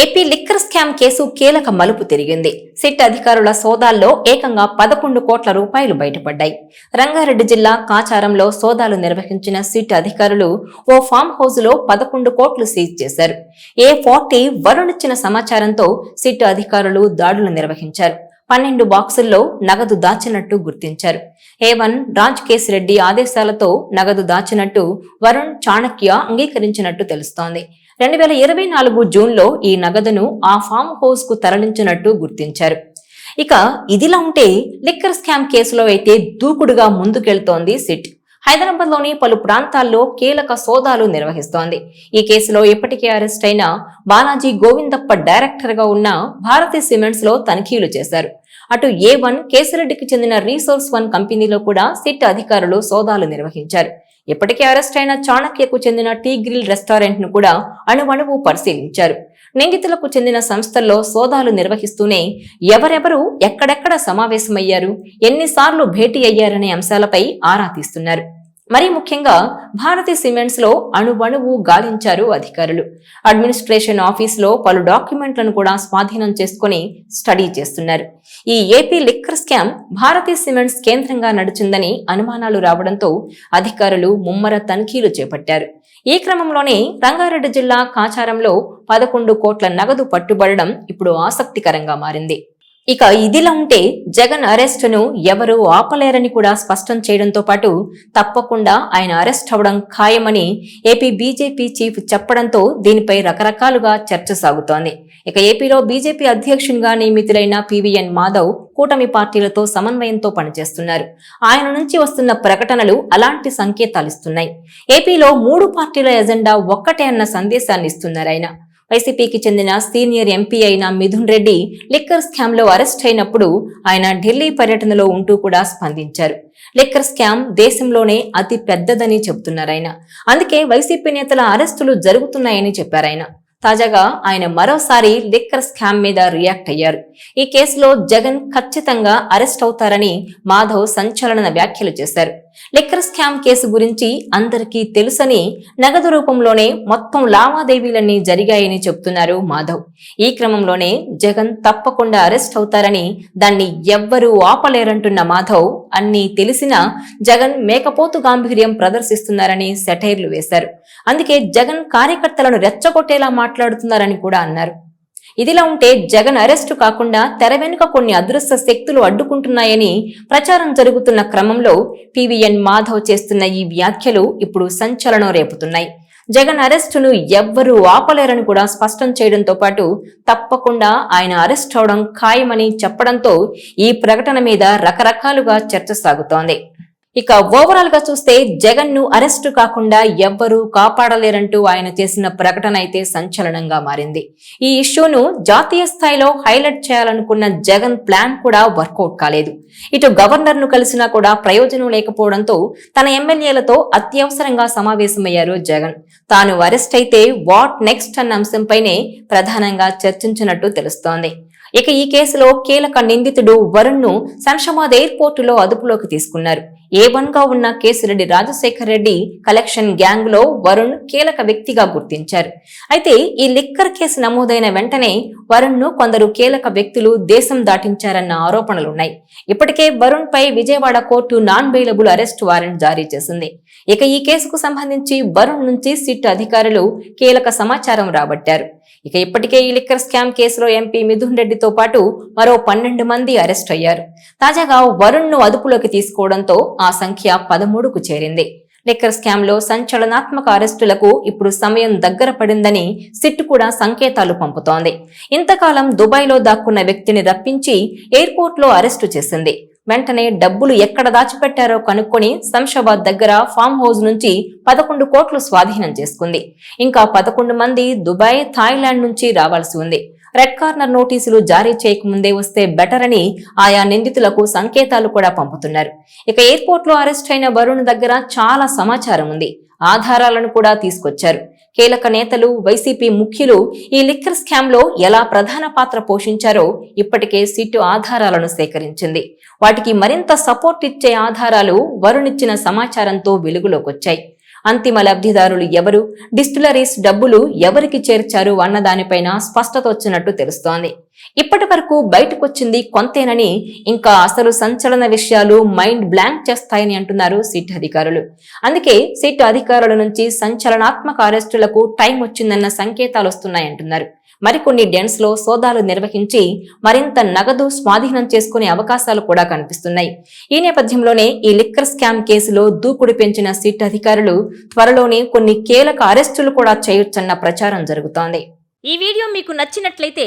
AP liquor scam case కీలక మలుపు తిరిగింది. సిట్ అధికారుల సోదాల్లో ఏకంగా పదకొండు కోట్ల రూపాయలు బయటపడ్డాయి. రంగారెడ్డి జిల్లా కాచారంలో సోదాలు నిర్వహించిన సిట్ అధికారులు ఓ ఫామ్ హౌస్లో పదకొండు కోట్లు సీజ్ చేశారు. ఏ ఫార్టీ వరుణిచ్చిన సమాచారంతో సిట్ అధికారులు దాడులు నిర్వహించారు. పన్నెండు బాక్సుల్లో నగదు దాచినట్టు గుర్తించారు. A one Raj Kesireddy ఆదేశాలతో నగదు దాచినట్టు వరుణ్ చాణక్య అంగీకరించినట్టు తెలుస్తోంది. రెండు వేల ఇరవై నాలుగు జూన్లో ఈ నగదును ఆ ఫామ్ హౌస్కు తరలించినట్టు గుర్తించారు. ఇక ఇదిలా ఉంటే లిక్కర్ స్కామ్ కేసులో అయితే దూకుడుగా ముందుకెళ్తోంది సిట్. హైదరాబాద్లోని పలు ప్రాంతాల్లో కీలక సోదాలు నిర్వహిస్తోంది. ఈ కేసులో ఇప్పటికే అరెస్ట్ అయిన బాలాజీ గోవిందప్ప డైరెక్టర్గా ఉన్న భారతీ సిమెంట్స్లో తనిఖీలు చేశారు. అటు ఏ వన్ కేసిరెడ్డికి చెందిన రీసోర్స్ వన్ కంపెనీలో కూడా సిట్ అధికారులు సోదాలు నిర్వహించారు. ఇప్పటికే అరెస్ట్ అయిన చాణక్యకు చెందిన టీ గ్రిల్ రెస్టారెంట్ను కూడా అణువణువు పరిశీలించారు. నిందితులకు చెందిన సంస్థల్లో సోదాలు నిర్వహిస్తూనే ఎవరెవరు ఎక్కడెక్కడ సమావేశమయ్యారు ఎన్నిసార్లు భేటీ అయ్యారనే అంశాలపై ఆరా తీస్తున్నారు. మరి ముఖ్యంగా భారతీ సిమెంట్స్లో అణువణువు గాలించారు అధికారులు. అడ్మినిస్ట్రేషన్ ఆఫీస్లో పలు డాక్యుమెంట్లను కూడా స్వాధీనం చేసుకుని స్టడీ చేస్తున్నారు. ఈ AP liquor scam Bharathi cements కేంద్రంగా నడిచిందని అనుమానాలు రావడంతో అధికారులు ముమ్మర తనిఖీలు చేపట్టారు. ఈ క్రమంలోనే రంగారెడ్డి జిల్లా కాచారంలో పదకొండు కోట్ల నగదు పట్టుబడడం ఇప్పుడు ఆసక్తికరంగా మారింది. ఇక ఇదిలా ఉంటే జగన్ అరెస్టును ఎవరూ ఆపలేరని కూడా స్పష్టం చేయడంతో పాటు తప్పకుండా ఆయన అరెస్ట్ అవడం ఖాయమని ఏపీ బీజేపీ చీఫ్ చెప్పడంతో దీనిపై రకరకాలుగా చర్చ సాగుతోంది. ఇక ఏపీలో బీజేపీ అధ్యక్షునిగా నియమితులైన పివిఎన్ మాధవ్ కూటమి పార్టీలతో సమన్వయంతో పనిచేస్తున్నారు. ఆయన నుంచి వస్తున్న ప్రకటనలు అలాంటి సంకేతాలిస్తున్నాయి ఏపీలో మూడు పార్టీల ఎజెండా ఒక్కటే అన్న సందేశాన్ని ఇస్తున్నారు ఆయన. వైసీపీకి చెందిన సీనియర్ ఎంపీ అయిన మిథున్ రెడ్డి లిక్కర్ స్కామ్లో అరెస్ట్ అయినప్పుడు ఆయన ఢిల్లీ పర్యటనలో ఉంటూ కూడా స్పందించారు. లిక్కర్ స్కామ్ దేశంలోనే అతి పెద్దదని చెబుతున్నారాయన అందుకే వైసీపీ నేతల అరెస్టులు జరుగుతున్నాయని చెప్పారాయన తాజాగా ఆయన మరోసారి లిక్కర్ స్కామ్ మీద రియాక్ట్ అయ్యారు. ఈ కేసులో జగన్ ఖచ్చితంగా అరెస్ట్ అవుతారని మాధవ్ సంచలన వ్యాఖ్యలు చేశారు. లిక్కర్ స్కామ్ కేసు గురించి అందరికీ తెలుసని నగదు రూపంలోనే మొత్తం లావాదేవీలన్నీ జరిగాయని చెబుతున్నారు మాధవ్. ఈ క్రమంలోనే జగన్ తప్పకుండా అరెస్ట్ అవుతారని దాన్ని ఎవ్వరూ ఆపలేరంటున్న మాధవ్ అన్నీ తెలిసినా జగన్ మేకపోతు గాంభీర్యం ప్రదర్శిస్తున్నారని సెటైర్లు వేశారు. అందుకే జగన్ కార్యకర్తలను రెచ్చగొట్టేలా మాట్లాడుతున్నారని కూడా అన్నారు. ఇదిలా ఉంటే జగన్ అరెస్టు కాకుండా తెర వెనుక కొన్ని అదృశ్య శక్తులు అడ్డుకుంటున్నాయని ప్రచారం జరుగుతున్న క్రమంలో పివిఎన్ మాధవ్ చేస్తున్న ఈ వ్యాఖ్యలు ఇప్పుడు సంచలనం రేపుతున్నాయి. జగన్ అరెస్టును ఎవ్వరూ ఆపలేరని కూడా స్పష్టం చేయడంతో పాటు తప్పకుండా ఆయన అరెస్ట్ అవడం ఖాయమని చెప్పడంతో ఈ ప్రకటన మీద రకరకాలుగా చర్చ సాగుతోంది. ఇక ఓవరాల్గా చూస్తే జగన్ను అరెస్టు కాకుండా ఎవ్వరూ కాపాడలేరంటూ ఆయన చేసిన ప్రకటన అయితే సంచలనంగా మారింది. ఈ ఇష్యూను జాతీయ స్థాయిలో హైలైట్ చేయాలనుకున్న జగన్ ప్లాన్ కూడా వర్కౌట్ కాలేదు. ఇటు గవర్నర్ను కలిసినా కూడా ప్రయోజనం లేకపోవడంతో తన ఎమ్మెల్యేలతో అత్యవసరంగా సమావేశమయ్యారు జగన్. తాను అరెస్ట్ అయితే వాట్ నెక్స్ట్ అన్న అంశంపైనే ప్రధానంగా చర్చించినట్టు తెలుస్తోంది. ఇక ఈ కేసులో కీలక నిందితుడు వరుణ్ను శంషాబాద్ ఎయిర్పోర్టులో అదుపులోకి తీసుకున్నారు. ఏ వన్గా ఉన్న కేసిరెడ్డి రాజశేఖర్ రెడ్డి కలెక్షన్ గ్యాంగ్లో వరుణ్ కీలక వ్యక్తిగా గుర్తించారు. అయితే ఈ లిక్కర్ కేసు నమోదైన వెంటనే వరుణ్ను కొందరు కీలక వ్యక్తులు దేశం దాటించారన్న ఆరోపణలున్నాయి. ఇప్పటికే వరుణ్ పై Vijayawada court non bailable arrest warrant జారీ చేసింది. ఇక ఈ కేసుకు సంబంధించి వరుణ్ నుంచి సిట్ అధికారులు కీలక సమాచారం రాబట్టారు. ఇక ఇప్పటికే ఈ లిక్కర్ స్కామ్ కేసులో ఎంపీ మిథున్ రెడ్డితో పాటు మరో పన్నెండు మంది అరెస్ట్ అయ్యారు. తాజాగా వరుణ్ను అదుపులోకి తీసుకోవడంతో ఆ సంఖ్య పదమూడుకు చేరింది. లిక్కర్ స్కామ్లో సంచలనాత్మక అరెస్టులకు ఇప్పుడు సమయం దగ్గర పడిందని సిట్ కూడా సంకేతాలు పంపుతోంది. ఇంతకాలం దుబాయ్లో దాక్కున్న వ్యక్తిని రప్పించి ఎయిర్పోర్ట్లో అరెస్టు చేసింది. వెంటనే డబ్బులు ఎక్కడ దాచిపెట్టారో కనుక్కొని శంషాబాద్ దగ్గర ఫామ్ హౌస్ నుంచి పదకొండు కోట్లు స్వాధీనం చేసుకుంది. ఇంకా పదకొండు మంది దుబాయ్ థాయిలాండ్ నుంచి రావాల్సి ఉంది. రెడ్ కార్నర్ నోటీసులు జారీ చేయకముందే వస్తే బెటర్ అని ఆయా నిందితులకు సంకేతాలు కూడా పంపుతున్నారు. ఇక ఎయిర్పోర్ట్లో అరెస్ట్ అయిన వరుణ్ దగ్గర చాలా సమాచారం ఉంది. ఆధారాలను కూడా తీసుకొచ్చారు. కీలక నేతలు వైసీపీ ముఖ్యులు ఈ లిక్కర్ స్కామ్లో ఎలా ప్రధాన పాత్ర పోషించారో ఇప్పటికే సిట్టు ఆధారాలను సేకరించింది. వాటికి మరింత సపోర్ట్ ఇచ్చే ఆధారాలు వరుణిచ్చిన సమాచారంతో వెలుగులోకొచ్చాయి. అంతిమ లబ్ధిదారులు ఎవరు డిస్టిలరీస్ డబ్బులు ఎవరికి చేర్చారు అన్న దానిపైన స్పష్టత వచ్చినట్టు తెలుస్తోంది. ఇప్పటి వరకు బయటకొచ్చింది కొంతేనని ఇంకా అసలు సంచలన విషయాలు మైండ్ బ్లాంక్ చేస్తాయని అంటున్నారు సిట్ అధికారులు. అందుకే సిట్ అధికారుల నుంచి సంచలనాత్మక అరెస్టులకు టైం వచ్చిందన్న సంకేతాలు వస్తున్నాయంటున్నారు మరికొన్ని డెన్స్లో సోదాలు నిర్వహించి మరింత నగదు స్వాధీనం చేసుకునే అవకాశాలు కూడా కనిపిస్తున్నాయి. ఈ నేపథ్యంలోనే ఈ లిక్కర్ స్కామ్ కేసులో దూకుడు పెంచిన సిట్ అధికారులు త్వరలోనే కొన్ని కీలక అరెస్టులు కూడా చేయొచ్చన్న ప్రచారం జరుగుతోంది. ఈ వీడియో మీకు నచ్చినట్లయితే